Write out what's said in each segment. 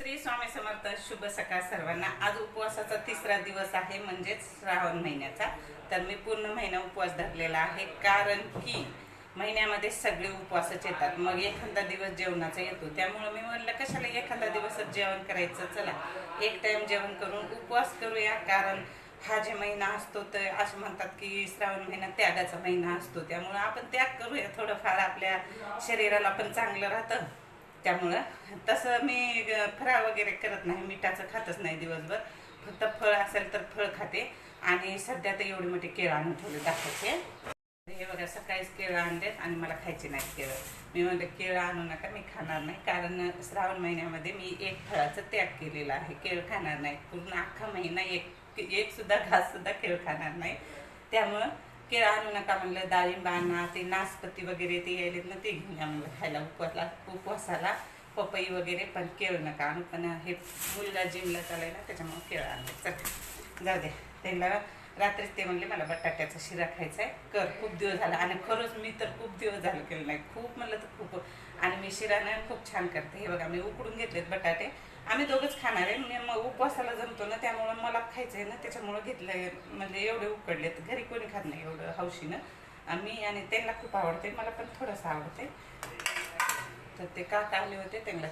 श्री स्वामी समर्थ शुभ सकाळ सर्वांना. आज उपवासाचा तिसरा दिवस आहे म्हणजेच श्रावण महिन्याचा. तर मी पूर्ण महिना उपवास धरलेला आहे कारण की महिन्यामध्ये सगळे उपवासच येतात. मग एखादा दिवस जेवणाचा येतो. त्यामुळे मी म्हणलं कशाला एखादा दिवसच जेवण करायचं? चला एक टाइम जेवण करून उपवास करूया. कारण हा जे महिना असतो तर असं म्हणतात की श्रावण महिना त्यागाचा महिना असतो. त्यामुळं आपण त्याग करूया. थोडंफार आपल्या शरीराला पण चांगलं राहतं. त्यामुळं तसं मी ग- फराळ वगैरे करत नाही मिठाचं खातच नाही दिवसभर. फक्त फळ असेल तर फळ खाते. आणि सध्या तर एवढी मोठी केळं आणून ठेवले दाखवायचे हे बघा सकाळीच केळं आणलेत आणि मला खायचे नाहीत केळं. मी म्हणलं केळं आणू नका मी खाणार नाही. कारण श्रावण महिन्यामध्ये मी एक फळाचा त्याग केलेला आहे. केळं खाणार नाही. पूर्ण अख्खा महिना एक एक सुद्धा घास सुद्धा केळ खाणार नाही. त्यामुळं केळं आणू नका म्हणलं डाळिंब आणा ते नासपती वगैरे ते यायलेत ना ते घेऊन या म्हणलं खायला उपवासला उपवासाला पपई वगैरे पण केळं नका आणू. पण हे मुलगा जिमला चालाय ना त्याच्यामुळे केळं आणले. चल जाऊ द्या त्यांना रात्रीच ते म्हणले मला बटाट्याचा शिरा खायचा आहे कर. खूप दिवस झाला. आणि खरंच मी तर खूप दिवस झालं केलं नाही. खूप म्हणलं तर खूप. आणि मी शिरानं खूप छान करते. हे बघा मी उकडून घेतलेत बटाटे. आम्ही दोघंच खाणार आहे. मी मग उपवासाला जमतो ना त्यामुळं मला खायचं आहे ना त्याच्यामुळं घेतलंय. म्हणजे एवढे उकडलेत. घरी कोणी खात नाही एवढं हौशीनं. आम्ही आणि त्यांना खूप आवडते. मला पण थोडंसं आवडते. तर ते काका आले होते त्यांना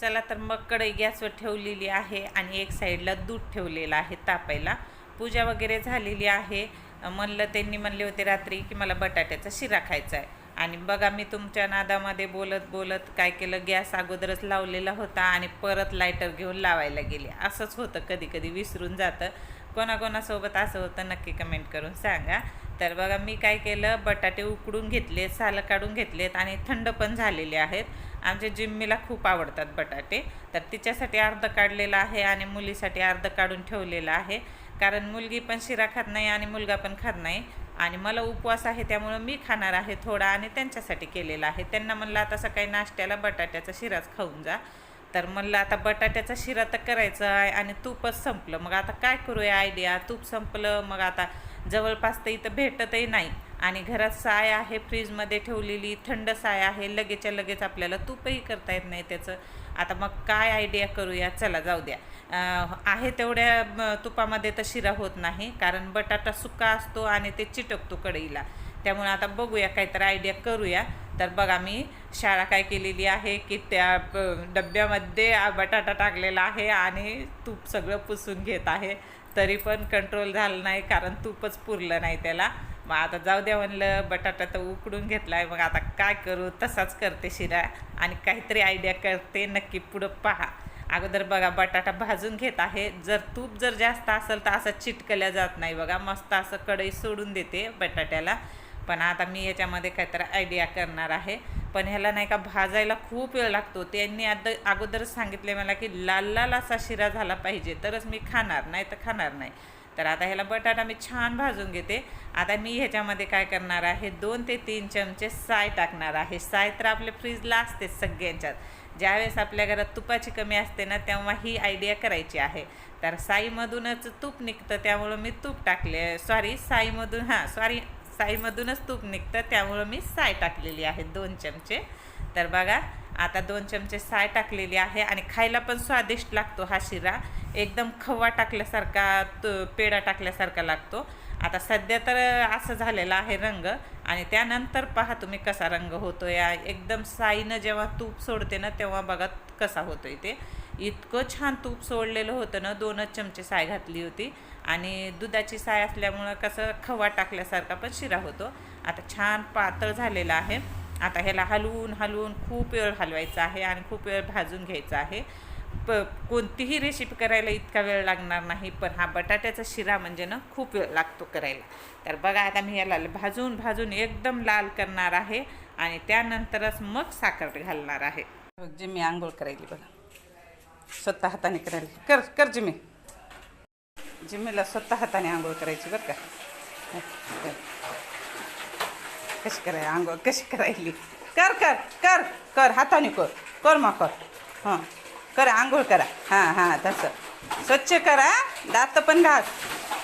चला तर मग कढई गॅसवर ठेवलेली आहे आणि एक साईडला दूध ठेवलेलं आहे तापायला. पूजा वगैरे झालेली आहे. म्हणलं त्यांनी म्हणले होते रात्री की मला बटाट्याचा शिरा खायचा आहे आणि बघा मी तुमच्या नादामध्ये बोलत बोलत काय केलं? गॅस अगोदरच लावलेला होता आणि परत लायटर घेऊन लावायला गेले. असंच होतं कधी कधी विसरून जातं. कोणाकोणासोबत असं होतं नक्की कमेंट करून सांगा. तर बघा मी काय केलं? बटाटे उकडून घेतलेत सालं काढून घेतलेत आणि थंड पण झालेले आहेत. आमच्या जिम्मीला खूप आवडतात बटाटे. तर तिच्यासाठी अर्ध काढलेलं आहे आणि मुलीसाठी अर्ध काढून ठेवलेलं आहे. कारण मुलगी पण शिरा खात नाही आणि मुलगा पण खात नाही. आणि मला उपवास आहे त्यामुळं मी खाणार आहे थोडा आणि त्यांच्यासाठी केलेला आहे. त्यांना म्हणलं आता सकाळी नाश्त्याला बटाट्याचा शिराच खाऊन जा. तर म्हणलं आता बटाट्याचा शिरा तर करायचा आहे आणि तूपच संपलं. मग आता काय करूया आयडिया तूप संपलं मग आता जवळपास तर इथं भेटतही नाही. आणि घरात साय आहे फ्रीजमध्ये ठेवलेली थंड साय आहे लगेचच्या लगेच आपल्याला तूपही करता येत नाही त्याचं. आता मग काय आयडिया करूया? चला जाऊ द्या. आहे तेवढ्या तुपामध्ये तर शिरा होत नाही कारण बटाटा सुका असतो आणि ते चिटकतो कढईला. त्यामुळे आता बघूया काहीतरी आयडिया करूया. तर बघा मी शाळा काय केलेली आहे की त्या डब्यामध्ये बटाटा टाकलेला आहे आणि तूप सगळं पुसून घेत आहे. तरी पण कंट्रोल झालं नाही कारण तूपच पुरलं नाही त्याला. मग आता जाऊ द्या म्हणलं बटाटा तर उकडून घेतला आहे मग आता काय करू? तसाच करते शिरा आणि काहीतरी आयडिया करते नक्की पुढं पहा. अगोदर बघा बटाटा भाजून घेत आहे. जर तूप जर जास्त असेल तर असं चिटकल्या जात नाही बघा. मस्त असं कढई सोडून देते बटाट्याला. पण आता मी याच्यामध्ये काहीतरी आयडिया करणार आहे. पण ह्याला नाही का भाजायला खूप वेळ लागतो. त्यांनी आता अगोदरच सांगितले मला की लाल लाल असा शिरा झाला पाहिजे. तरच मी खाणार नाही तर खाणार नाही. तर आता ह्याला बटाटा मी छान भाजून घेते. आता मी ह्याच्यामध्ये काय करणार आहे दोन ते तीन चमचे साय टाकणार आहे. साय तर आपल्या फ्रीजला असते सगळ्यांच्यात. ज्यावेळेस आपल्या घरात तुपाची कमी असते ना तेव्हा ही आयडिया करायची आहे. तर साईमधूनच तूप निघतं त्यामुळं मी तूप टाकले सॉरी साईमधून हां सॉरी साईमधूनच तूप निघतं त्यामुळं मी साय टाकलेली आहे दोन चमचे. तर बघा आता दोन चमचे साय टाकलेली आहे आणि खायला पण स्वादिष्ट लागतो हा शिरा. एकदम खवा टाकल्यासारखा त पेढा टाकल्यासारखा लागतो. आता सध्या तर असं झालेला आहे रंग आणि त्यानंतर पहा तुम्ही कसा रंग होतो या एकदम साईनं जेव्हा तूप सोडते ना तेव्हा बघा कसा होतोय ते. इतकं छान तूप सोडलेलं होतं ना दोनच चमचे साय घातली होती. आणि दुधाची साय असल्यामुळं कसं खवा टाकल्यासारखा पण शिरा होतो. आता छान पातळ झालेला आहे. आता ह्याला हलवून हलवून खूप वेळ हलवायचा आहे आणि खूप वेळ भाजून घ्यायचा आहे. प कोणतीही रेसिपी करायला इतका वेळ लागणार नाही पण हा बटाट्याचा शिरा म्हणजे ना खूप वेळ लागतो करायला. तर बघा आता मी याला भाजून भाजून एकदम लाल करणार आहे आणि त्यानंतरच मग साखर घालणार आहे. जिम्मी आंघोळ करायली बघा. स्वतः हाताने करायला. कर कर जिमी जिमीला स्वतः हाताने आंघोळ करायची बरं का. कशी कराय आंघोळ कशी करायली? कर कर कर कर हाताने कर. कर मग कर. हां. करा आंघोळ करा. हां हां तसं. स्वच्छ करा दात पण घास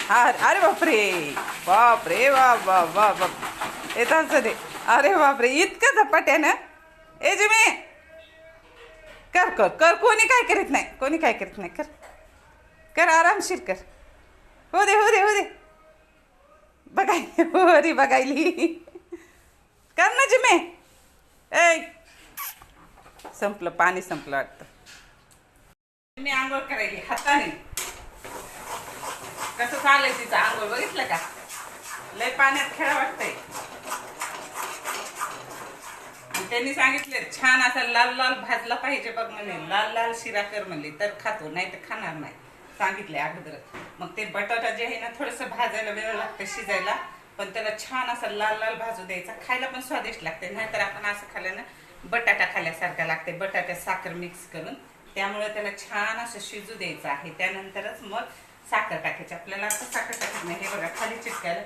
हा अरे बापरे. बापरे बाप बाप बाप बाप येत असं दे. अरे बापरे इतकं झपाट्यानं. ए जुमे. कर कर कर. कोणी काय करीत नाही? कोणी काय करीत नाही? कर. कर आरामशीर कर. हो दे हो दे हो दे. बघाय हो रे बघायली. कर ना जिमे. ऐ. संपलं पाणी संपलं वाटतं. मी आंघोळ करायची हाताने. कसं चाललंय तिचं आंघोळ बघितलं का? लय पाण्यात खेळा वाटतंय. त्यांनी सांगितले छान असा लाल लाल भाजला पाहिजे बघ म्हणे. लाल लाल शिरा कर म्हणले तर खातो नाही तर खाणार नाही. सांगितले अगोदर मग ते बटाटा जे आहे ना थोडस भाजायला वेळ लागतं शिजायला. पण त्याला छान असा लाल लाल भाजू द्यायचा. खायला पण स्वादिष्ट लागते. नाहीतर आपण असं खाल्ल्यानं बटाटा खाल्ल्यासारखा लागते. बटाट्यात साखर मिक्स करून. त्यामुळे त्याला छान असं शिजू द्यायचं आहे. त्यानंतरच मग साखर टाकायची. आपल्याला आता साखर टाकायचं नाही. हे बघा खाली चिटकायला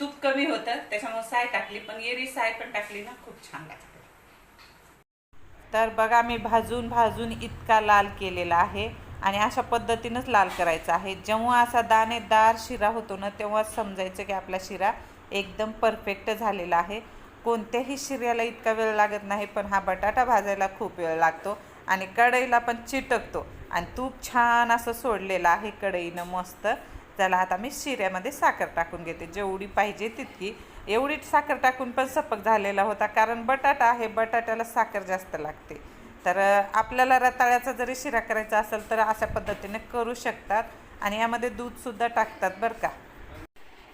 तूप कमी होतं. त्याच्यामुळे साय टाकली पण एरी साय पण टाकली ना खूप छान लागते. तर बघा मी भाजून भाजून इतका लाल केलेला आहे. आणि अशा पद्धतीनंच लाल करायचा आहे. जेव्हा असा दाणेदार शिरा होतो ना तेव्हाच समजायचं की आपला शिरा एकदम परफेक्ट झालेला आहे. कोणत्याही शिऱ्याला इतका वेळ लागत नाही पण हा बटाटा भाजायला खूप वेळ लागतो आणि कढईला पण चिटकतो. आणि तूप छान असं सोडलेलं आहे कढईनं मस्त. त्याला आता मी शिऱ्यामध्ये साखर टाकून घेते. जेवढी पाहिजे तितकी. एवढी साखर टाकून पण सपक झालेला होता कारण बटाटा आहे बटाट्याला साखर जास्त लागते. तर आपल्याला रताळ्याचा जरी शिरा करायचा असेल तर अशा पद्धतीने करू शकतात आणि यामध्ये दूधसुद्धा टाकतात बरं का.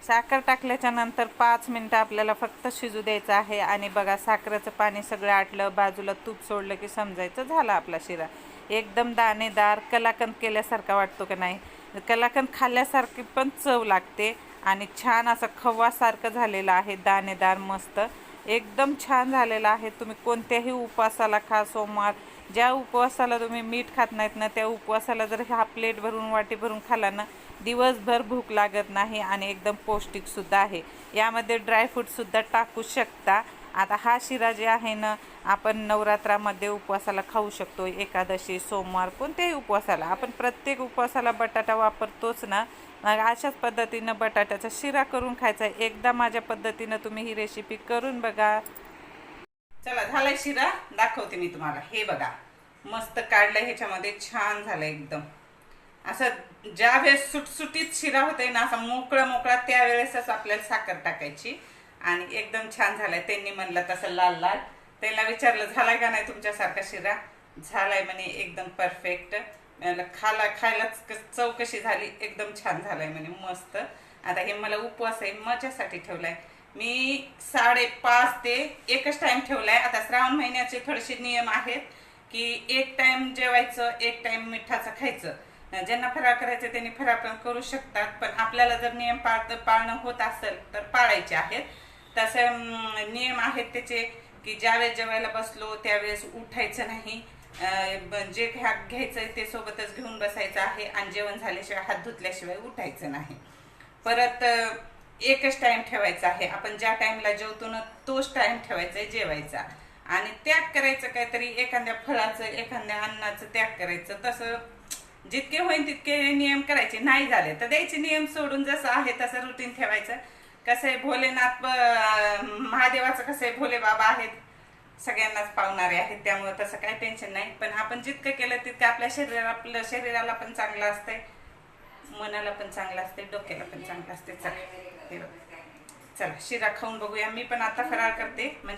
साखर टाकल्याच्या नंतर पाच मिनटं आपल्याला फक्त शिजू द्यायचं आहे आणि बघा साखरेचं पाणी सगळं आटलं बाजूला तूप सोडलं की समजायचं झाला आपला शिरा. एकदम दाणेदार कलाकंद केल्यासारखा वाटतो का नाही? कलाकंद खाल्ल्यासारखी पण चव लागते आणि छान असं खव्वासारखं झालेलं आहे दाणेदार मस्त. एकदम छान झालेलं आहे. तुम्ही कोणत्याही उपवासाला खा सोमवार. ज्या उपवासाला तुम्ही मीठ खात नाहीत ना त्या उपवासाला जर हा प्लेट भरून वाटी भरून खाला ना दिवसभर भूक लागत नाही आणि एकदम पौष्टिकसुद्धा आहे. यामध्ये ड्रायफ्रूटसुद्धा टाकू शकता. आता हा शिरा जे आहे ना आपण नवरात्रामध्ये उपवासाला खाऊ शकतो. एकादशी सोमवार कोणत्याही उपवासाला. आपण प्रत्येक उपवासाला बटाटा वापरतोच ना. मग अशाच पद्धतीनं बटाट्याचा शिरा करून खायचा. एकदा माझ्या पद्धतीनं तुम्ही ही रेसिपी करून बघा. चला झालाय शिरा. दाखवते मी तुम्हाला. हे बघा. मस्त काढलं ह्याच्यामध्ये छान झालं एकदम. असं ज्या वेळेस सुटसुटीत शिरा होते ना असा मोकळा मोकळा त्यावेळेसच आपल्याला साखर टाकायची. आणि एकदम छान झालाय. त्यांनी म्हणलं तसं लाल लाल. त्यांना विचारलं झालाय का नाही तुमच्यासारखा शिरा? झालाय म्हणे एकदम परफेक्ट खाला खायलाच चव कशी झाली एकदम छान झालाय म्हणे मस्त. आता हे मला उपवास आहे मजासाठी ठेवलाय. मी साडेपाच ते एकच टाइम ठेवलाय. आता श्रावण महिन्याचे थोडेसे नियम आहेत की एक टाइम जेवायचं एक टाइम मिठाचं खायचं. ज्यांना फराळ करायचं त्यांनी फराळ पण करू शकतात. पण आपल्याला जर नियम पाळ पाळणं होत असेल तर पाळायचे आहेत. तसे नियम आहेत त्याचे की ज्यावेळेस जेवायला बसलो त्यावेळेस उठायचं नाही. जे घ्या घ्यायचं ते सोबतच घेऊन बसायचं आहे आणि जेवण झाल्याशिवाय हात धुतल्याशिवाय उठायचं नाही. परत एकच टाईम ठेवायचा आहे. आपण ज्या टाईमला जेवतो ना तोच टाईम ठेवायचा आहे जेवायचा. आणि त्याग करायचं काहीतरी एखाद्या फळाचं एखाद्या अन्नाचं त्याग करायचं. तसं जितके होईल तितके नियम करायचे. नाही झाले तर द्यायचे नियम सोडून जसं आहे तसं रुटीन ठेवायचं. कसं आहे भोलेनाथ महादेवाचं कसं आहे भोले बाबा आहेत सगळ्यांनाच पावणारे आहेत त्यामुळे तसं काही टेन्शन नाही. पण आपण जितकं केलं तितकं आपल्या शरीराला आपल्या शरीराला पण चांगलं असतंय. मनाला पण चांगलं असते डोक्याला पण चांगलं असते चला. हे बघ. चला शिरा खाऊन बघूया. मी पण आता फरार करते. म्हणजे